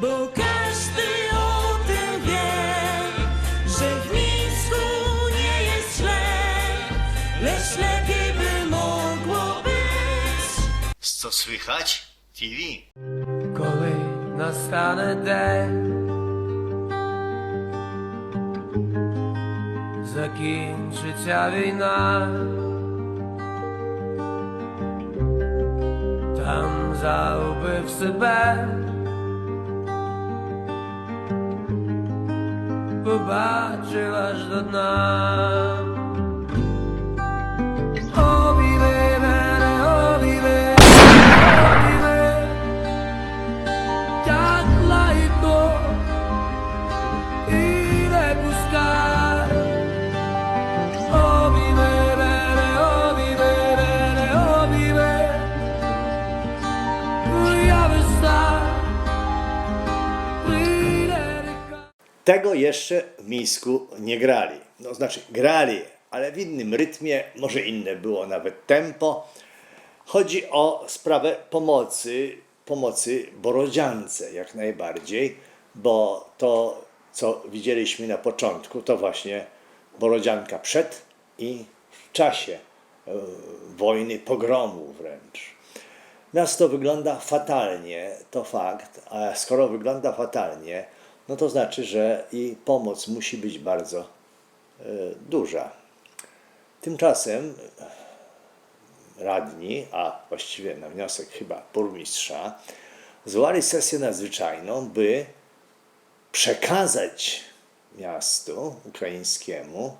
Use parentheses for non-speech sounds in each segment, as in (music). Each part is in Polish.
Bo każdy o tym wie, że w Mińsku nie jest źle, lecz lepiej by mogło być. Co słychać? TV. коли настане день, закінчиться війна, там загубив себе, побачила ж до дна. Tego jeszcze w Mińsku nie grali. No znaczy grali, ale w innym rytmie, może inne było nawet tempo. Chodzi o sprawę pomocy, pomocy Borodziance jak najbardziej, bo to, co widzieliśmy na początku, to właśnie Borodzianka przed i w czasie e, wojny, pogromu wręcz. Miasto wygląda fatalnie, to fakt, a skoro wygląda fatalnie, no to znaczy, że i pomoc musi być bardzo e, duża. Tymczasem radni, a właściwie na wniosek chyba burmistrza, zwołali sesję nadzwyczajną, by przekazać miastu ukraińskiemu,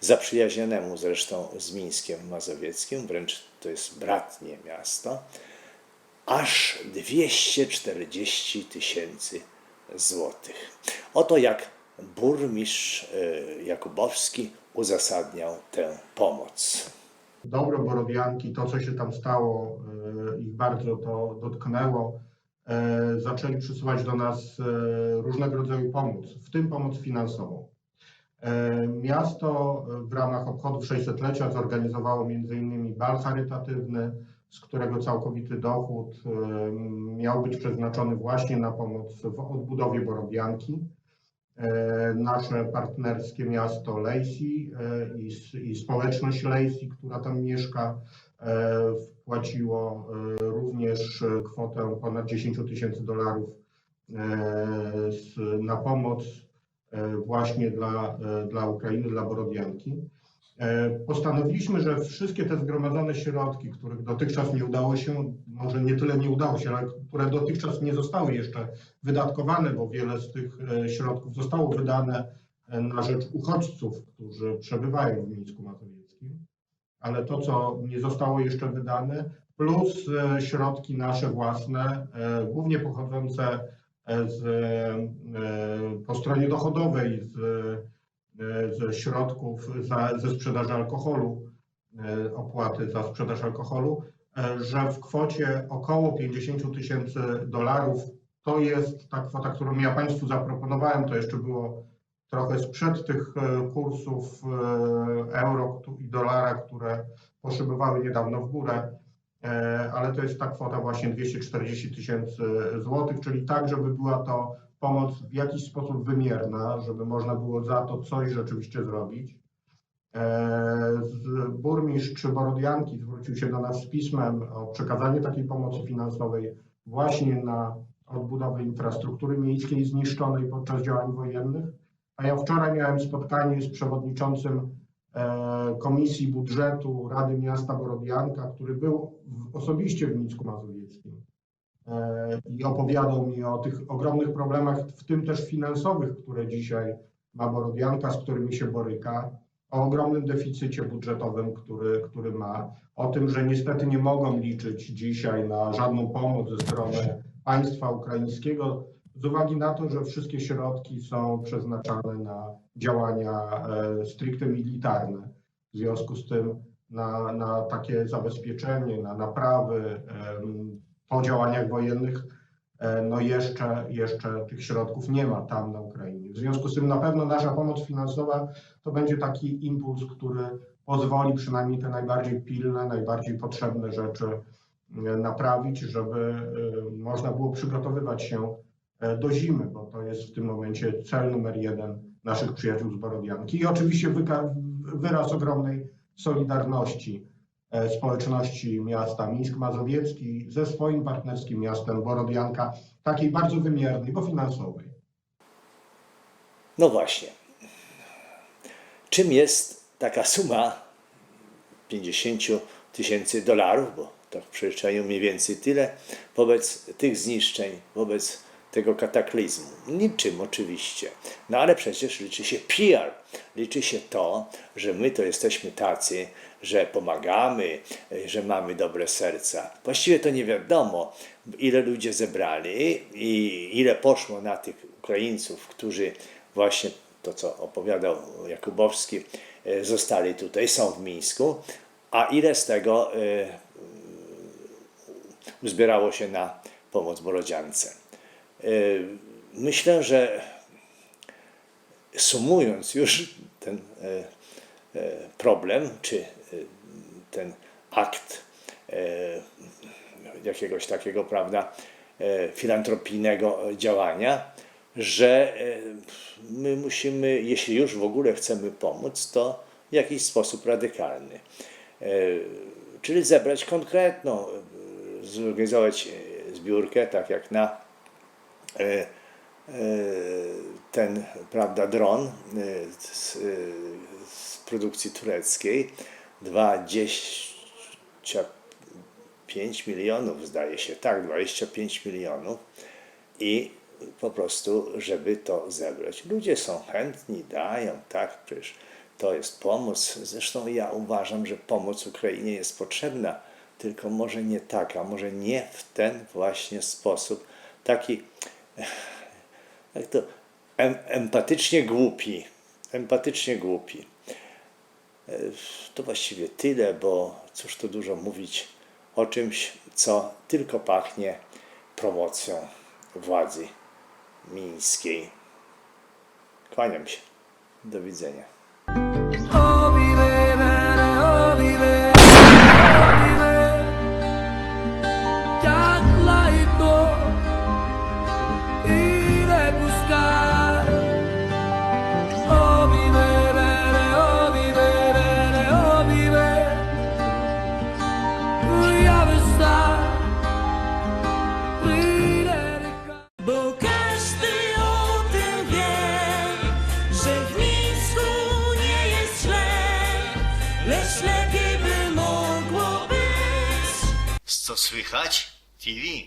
zaprzyjaźnionemu zresztą z Mińskiem Mazowieckim, wręcz to jest bratnie miasto, aż 240 tysięcy złotych. Oto jak burmistrz e, Jakubowski uzasadniał tę pomoc. dobro Borowianki, to co się tam stało, e, ich bardzo to dotknęło, e, zaczęli przysyłać do nas różnego rodzaju pomoc, w tym pomoc finansową. Miasto w ramach obchodów 600-lecia zorganizowało m.in. bal charytatywny, z którego całkowity dochód e, miał być przeznaczony właśnie na pomoc w odbudowie Borowianki. E, nasze partnerskie miasto Lacey i, społeczność Lacey, która tam mieszka, e, wpłaciło również kwotę ponad 10 tysięcy dolarów na pomoc właśnie dla, dla Ukrainy, dla Borodianki. E, Postanowiliśmy, że wszystkie te zgromadzone środki, których dotychczas nie udało się, może nie tyle nie udało się, ale które dotychczas nie zostały jeszcze wydatkowane, bo wiele z tych e, środków zostało wydane e, na rzecz uchodźców, którzy przebywają w Mińsku Mazowieckim, ale to, co nie zostało jeszcze wydane, plus środki nasze własne, głównie pochodzące z, po stronie dochodowej z, ze środków za, ze sprzedaży alkoholu, e, opłaty za sprzedaż alkoholu, e, że w kwocie około 50 tysięcy dolarów to jest ta kwota, którą ja Państwu zaproponowałem. To jeszcze było trochę sprzed tych e, kursów e, euro i dolara, które poszybowały niedawno w górę, E, ale to jest ta kwota właśnie 240 tysięcy złotych, czyli tak, żeby była to pomoc w jakiś sposób wymierna, żeby można było za to coś rzeczywiście zrobić. E, Burmistrz Borodianki zwrócił się do nas z pismem o przekazanie takiej pomocy finansowej właśnie na odbudowę infrastruktury miejskiej zniszczonej podczas działań wojennych. A ja wczoraj miałem spotkanie z przewodniczącym e, Komisji Budżetu Rady Miasta Borodianka, który był osobiście w Mińsku Mazowieckim i opowiadał mi o tych ogromnych problemach, w tym też finansowych, które dzisiaj ma Borodianka, z którymi się boryka, o ogromnym deficycie budżetowym, który, który ma, o tym, że niestety nie mogą liczyć dzisiaj na żadną pomoc ze strony państwa ukraińskiego, z uwagi na to, że wszystkie środki są przeznaczane na działania e, stricte militarne. W związku z tym na, na takie zabezpieczenie, na naprawy po działaniach wojennych, e, no jeszcze, jeszcze tych środków nie ma tam na Ukrainie. W związku z tym na pewno nasza pomoc finansowa to będzie taki impuls, który pozwoli przynajmniej te najbardziej pilne, najbardziej potrzebne rzeczy e, naprawić, żeby e, można było przygotowywać się do zimy, bo to jest w tym momencie cel numer jeden naszych przyjaciół z Borodianki. I oczywiście wyraz ogromnej solidarności społeczności miasta Mińsk Mazowiecki ze swoim partnerskim miastem Borodianka, takiej bardzo wymiernej, bo finansowej. No właśnie. Czym jest taka suma 50 tysięcy dolarów, bo to w przeliczeniu mniej więcej tyle, wobec tych zniszczeń, wobec tego kataklizmu? Niczym oczywiście. No ale przecież liczy się PR. Liczy się to, że my to jesteśmy tacy, że pomagamy, że mamy dobre serca. Właściwie to nie wiadomo, ile ludzie zebrali i ile poszło na tych Ukraińców, którzy właśnie to, co opowiadał Jakubowski, e, zostali tutaj, są w Mińsku, a ile z tego e, uzbierało się na pomoc Borodziance. E, Myślę, że sumując już ten e, e, problem, czy ten akt jakiegoś takiego, prawda, filantropijnego działania, że my musimy, jeśli już w ogóle chcemy pomóc, to w jakiś sposób radykalny. Czyli zebrać konkretną, zorganizować zbiórkę, tak jak na ten, prawda, dron e, z, e, z produkcji tureckiej, 25 milionów zdaje się, tak, 25 milionów i po prostu, żeby to zebrać. Ludzie są chętni, dają, tak, przecież to jest pomoc. Zresztą ja uważam, że pomoc Ukrainie jest potrzebna, tylko może nie taka, może nie w ten właśnie sposób, taki (laughs) jak to em, empatycznie głupi, empatycznie głupi. E, To właściwie tyle, bo cóż tu dużo mówić o czymś, co tylko pachnie promocją władzy mińskiej. Kłaniam się. Do widzenia. Lecz lepiej by mogło być. Co słychać? TV.